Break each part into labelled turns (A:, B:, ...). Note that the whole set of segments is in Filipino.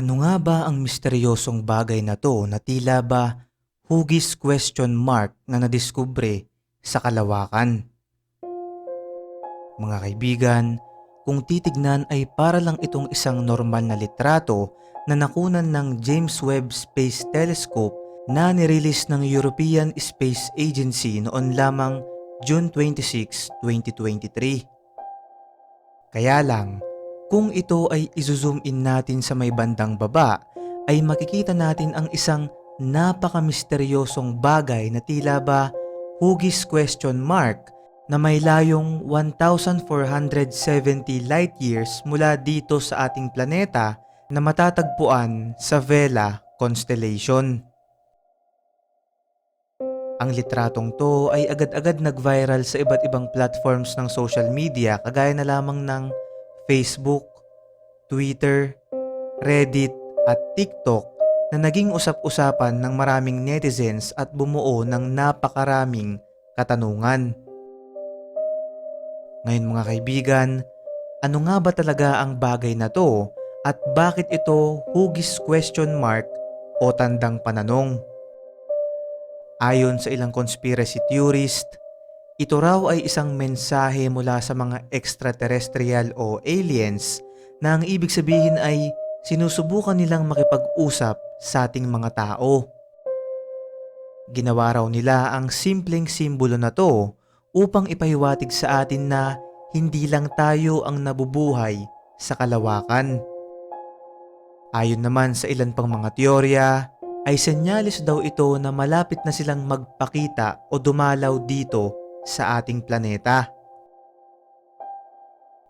A: Ano nga ba ang misteryosong bagay na to na tila ba hugis question mark na nadiskubre sa kalawakan? Mga kaibigan, kung titignan ay para lang itong isang normal na litrato na nakunan ng James Webb Space Telescope na nirelease ng European Space Agency noon lamang June 26, 2023. Kaya lang, kung ito ay izozoom in natin sa may bandang baba, ay makikita natin ang isang napaka-misteryosong bagay na tila ba hugis question mark na may layong 1,470 light years mula dito sa ating planeta na matatagpuan sa Vela Constellation. Ang litratong to ay agad-agad nag-viral sa iba't ibang platforms ng social media kagaya na lamang ng Facebook, Twitter, Reddit at TikTok na naging usap-usapan ng maraming netizens at bumuo ng napakaraming katanungan. Ngayon mga kaibigan, ano nga ba talaga ang bagay na to at bakit ito hugis question mark o tandang pananong? Ayon sa ilang conspiracy theorist, ito raw ay isang mensahe mula sa mga extraterrestrial o aliens na ang ibig sabihin ay sinusubukan nilang makipag-usap sa ating mga tao. Ginawa raw nila ang simpleng simbolo na to upang ipahiwatig sa atin na hindi lang tayo ang nabubuhay sa kalawakan. Ayon naman sa ilan pang mga teorya, ay senyalis daw ito na malapit na silang magpakita o dumalaw dito sa ating planeta.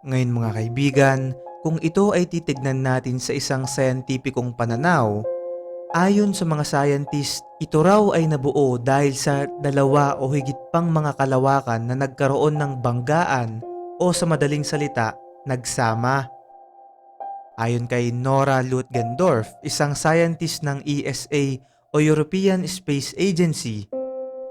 A: Ngayon mga kaibigan, kung ito ay titignan natin sa isang scientificong pananaw, ayon sa mga scientist, ito raw ay nabuo dahil sa dalawa o higit pang mga kalawakan na nagkaroon ng banggaan o sa madaling salita, nagsama. Ayon kay Nora Lutgendorf, isang scientist ng ESA o European Space Agency,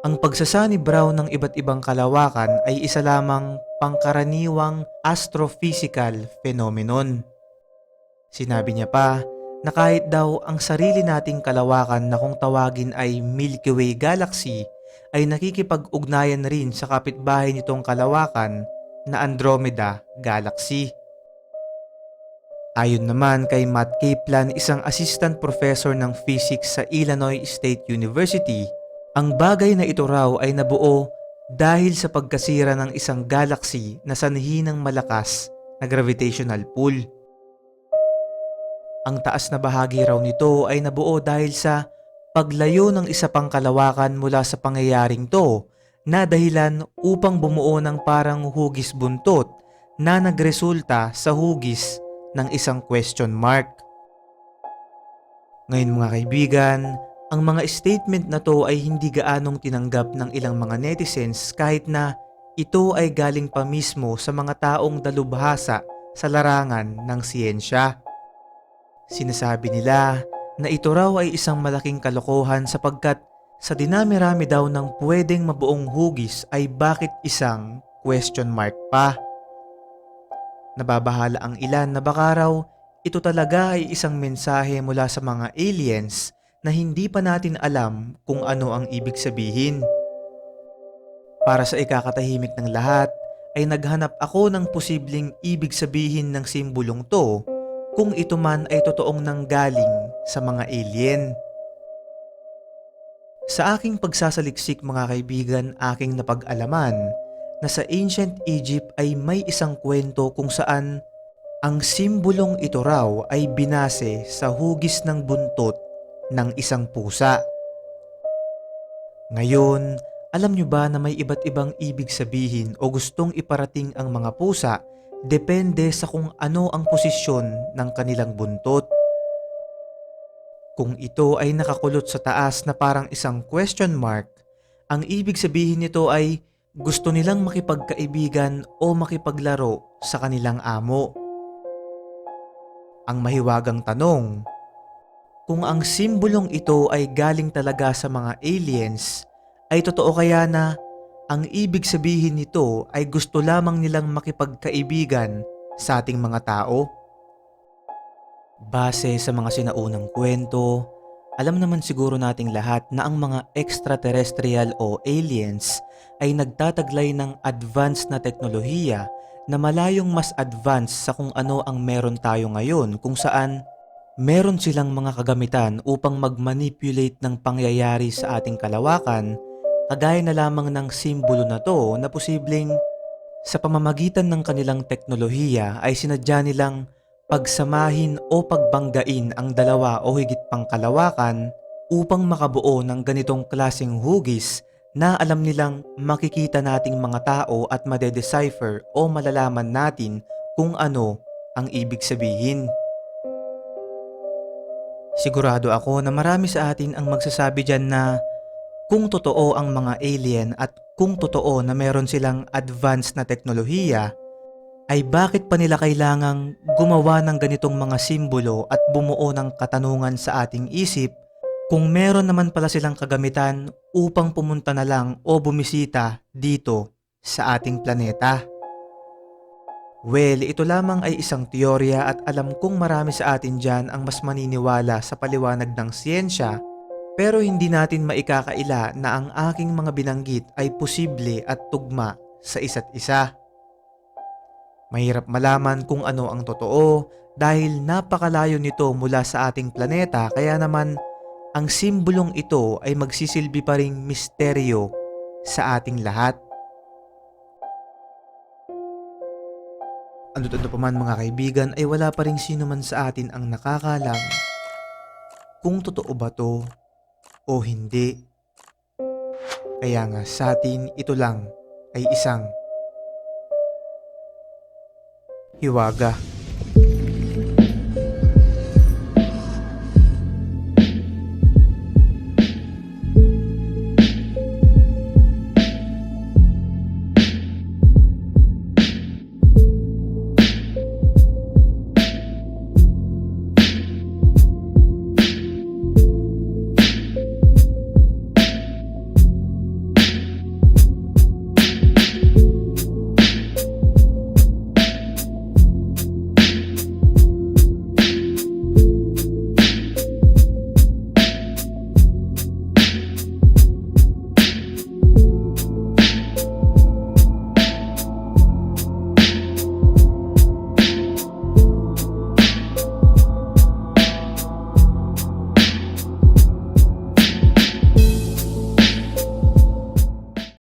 A: ang pagsasanib raw ng iba't ibang kalawakan ay isa lamang pangkaraniwang astrophysical phenomenon. Sinabi niya pa na kahit daw ang sarili nating kalawakan na kung tawagin ay Milky Way Galaxy ay nakikipag-ugnayan rin sa kapitbahay nitong kalawakan na Andromeda Galaxy. Ayon naman kay Matt Kaplan, isang assistant professor ng physics sa Illinois State University, ang bagay na ito raw ay nabuo dahil sa pagkasira ng isang galaxy na sanhi ng malakas na gravitational pull. Ang taas na bahagi raw nito ay nabuo dahil sa paglayo ng isa pang kalawakan mula sa pangyayaring to na dahilan upang bumuo ng parang hugis buntot na nagresulta sa hugis ng isang question mark. Ngayon mga kaibigan, ang mga statement na to ay hindi gaanong tinanggap ng ilang mga netizens kahit na ito ay galing pa mismo sa mga taong dalubhasa sa larangan ng siyensya. Sinasabi nila na ito raw ay isang malaking kalokohan sapagkat sa dinami-rami daw ng pwedeng mabuong hugis ay bakit isang question mark pa. Nababahala ang ilan na baka raw ito talaga ay isang mensahe mula sa mga aliens na hindi pa natin alam kung ano ang ibig sabihin. Para sa ikakatahimik ng lahat, ay naghanap ako ng posibleng ibig sabihin ng simbolong to kung ito man ay totoong nanggaling sa mga alien. Sa aking pagsasaliksik mga kaibigan aking napag-alaman na sa ancient Egypt ay may isang kwento kung saan ang simbolong ito raw ay binase sa hugis ng buntot ng isang pusa. Ngayon, alam nyo ba na may iba't ibang ibig sabihin o gustong iparating ang mga pusa depende sa kung ano ang posisyon ng kanilang buntot? Kung ito ay nakakulot sa taas na parang isang question mark, ang ibig sabihin nito ay gusto nilang makipagkaibigan o makipaglaro sa kanilang amo. Ang mahiwagang tanong, kung ang simbolong ito ay galing talaga sa mga aliens, ay totoo kaya na Ang ibig sabihin nito ay gusto lamang nilang makipagkaibigan sa ating mga tao. Base sa mga sinaunang kwento, alam naman siguro nating lahat na ang mga extraterrestrial o aliens ay nagtataglay ng advanced na teknolohiya na malayong mas advanced sa kung ano ang meron tayo ngayon kung saan meron silang mga kagamitan upang mag-manipulate ng pangyayari sa ating kalawakan kagaya na lamang ng simbolo na to na posibleng sa pamamagitan ng kanilang teknolohiya ay sinadya nilang pagsamahin o pagbanggain ang dalawa o higit pang kalawakan upang makabuo ng ganitong klaseng hugis na alam nilang makikita nating mga tao at madedecipher o malalaman natin kung ano ang ibig sabihin. Sigurado ako na marami sa atin ang magsasabi dyan na kung totoo ang mga alien at kung totoo na meron silang advanced na teknolohiya, ay bakit pa nila kailangang gumawa ng ganitong mga simbolo at bumuo ng katanungan sa ating isip kung meron naman pala silang kagamitan upang pumunta na lang o bumisita dito sa ating planeta. Well, ito lamang ay isang teorya at alam kong marami sa atin dyan ang mas maniniwala sa paliwanag ng siyensya pero hindi natin maikakaila na ang aking mga binanggit ay posible at tugma sa isa't isa. Mahirap malaman kung ano ang totoo dahil napakalayo nito mula sa ating planeta kaya naman ang simbolong ito ay magsisilbi pa ring misteryo sa ating lahat. Ano't ano pa man mga kaibigan ay wala pa rin sino man sa atin ang nakakalam kung totoo ba to o hindi. Kaya nga sa atin ito lang ay isang hiwaga.